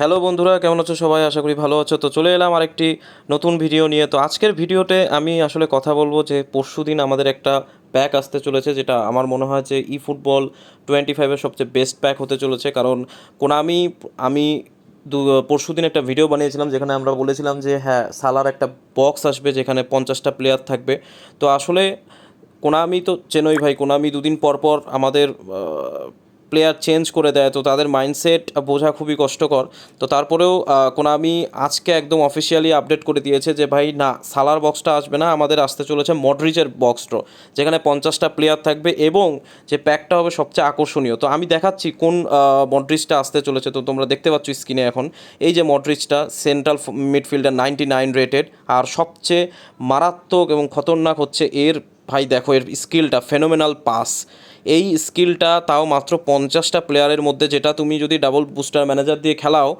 Hello বন্ধুরা, কেমন আছো সবাই? আশা করি ভালো আছো। তো চলে এলাম আরেকটি নতুন ভিডিও নিয়ে। তো আজকের ভিডিওতে আমি আসলে কথা বলব যে পরশু দিন আমাদের একটা প্যাক আসতে চলেছে, যেটা আমার মনে হয় যে ই ফুটবল টোয়েন্টি ফাইভের সবচেয়ে বেস্ট প্যাক হতে চলেছে। কারণ কোনামি, আমি দু, পরশু দিন একটা ভিডিও বানিয়েছিলাম, যেখানে আমরা বলেছিলাম যে হ্যাঁ সালার একটা বক্স আসবে, যেখানে পঞ্চাশটা প্লেয়ার থাকবে। তো আসলে কোনামি তো চেনই ভাই, কোনামি দুদিন পর পর আমাদের প্লেয়ার চেঞ্জ করে দেয়, তো তাদের মাইন্ডসেট বোঝা খুবই কষ্টকর। তো তারপরেও কোনামি আজকে একদম অফিসিয়ালি আপডেট করে দিয়েছে যে, ভাই, না সালার বক্সটা আসবে না, আমাদের আসতে চলেছে মডরিচের বক্সটা যেখানে পঞ্চাশটা প্লেয়ার থাকবে এবং যে প্যাকটা হবে সবচেয়ে আকর্ষণীয়। তো আমি দেখাচ্ছি কোন মডরিচটা আসতে চলেছে, তো তোমরা দেখতে পাচ্ছ স্ক্রিনে এখন। এই যে মডরিচটা central midfielder ninety nine rated আর সবচেয়ে মারাত্মক এবং খতরনাক হচ্ছে এর ভাই দেখো, এর স্কিলটা ফেনোমেনাল পাস। এই স্কিলটা তাও মাত্র পঞ্চাশটা প্লেয়ারের মধ্যে, যেটা তুমি যদি ডাবল বুস্টার ম্যানেজার দিয়ে খেলাও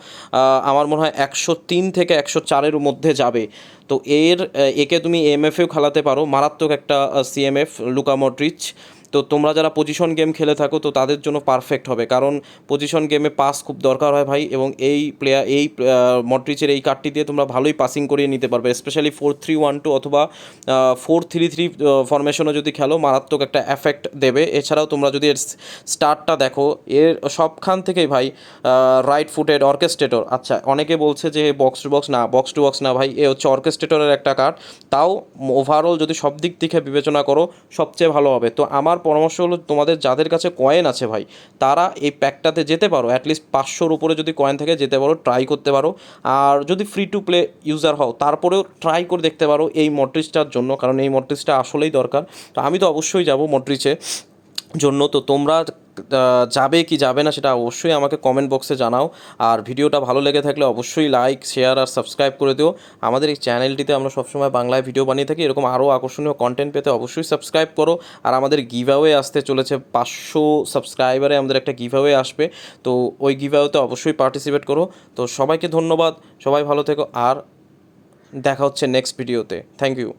আমার মনে হয় একশো তিন থেকে একশো চারের মধ্যে যাবে। তো এর একে তুমি এমএফেও খেলাতে পারো। মারাত্মক একটা সিএমএফ লুকা মডরিচ। তো তোমরা যারা পজিশন গেম খেলে থাকো, তো তাদের জন্য পারফেক্ট হবে। কারণ পজিশন গেমে পাস খুব দরকার হয় ভাই, এবং এই প্লেয়ার এই মডরিচের এই কার্ডটি দিয়ে তোমরা ভালোই পাসিং করিয়ে নিতে পারবে। Specially four three one two অথবা ফোর থ্রি থ্রি ফরমেশনও যদি খেলো, মারাত্মক একটা এফেক্ট দেবে। এছাড়াও তোমরা যদি এর স্টার্টটা দেখো, এর সবখান থেকেই ভাই রাইট ফুটেড অর্কেস্ট্রেটর আচ্ছা অনেকে বলছে যে বক্স টু বক্স না বক্স টু বক্স না ভাই, এ হচ্ছে অর্কেস্ট্রেটরের একটা কার্ড তাও ওভারঅল যদি সব দিক থেকে বিবেচনা করো, সবচেয়ে ভালো হবে। তো আমার পরামর্শ হলো তোমাদের যাদের কাছে কয়েন আছে ভাই, তারা এই প্যাকটাতে যেতে পারো অ্যাটলিস্ট পাঁচশোর উপরে যদি কয়েন থাকে যেতে পারো ট্রাই করতে পারো। আর যদি ফ্রি টু প্লে ইউজার হও, তারপরেও ট্রাই করে দেখতে পারো এই মট্রিজটার জন্য, কারণ এই মট্রিজটা আসলেই দরকার। তো আমি তো অবশ্যই যাব মট্রিজে জন্য, তো তোমরা যাবে কি যাবে না সেটা অবশ্যই আমাকে কমেন্ট বক্সে জানাও। আর ভিডিওটা ভালো লেগে থাকলে অবশ্যই লাইক শেয়ার আর সাবস্ক্রাইব করে দিও। আমাদের এই চ্যানেলটিতে আমরা সবসময় বাংলায় ভিডিও বানিয়ে থাকি। এরকম আরও আকর্ষণীয় কন্টেন্ট পেতে অবশ্যই সাবস্ক্রাইব করো। আর আমাদের গিভঅ্যাওয়ে আসতে চলেছে পাঁচশো সাবস্ক্রাইবারে আমাদের একটা গিভঅ্যাওয়ে আসবে। তো ওই গিভঅ্যাওয়েতে অবশ্যই পার্টিসিপেট করো। তো সবাইকে ধন্যবাদ। সবাই ভালো থেকো। আর দেখা হচ্ছে নেক্সট ভিডিওতে থ্যাংক ইউ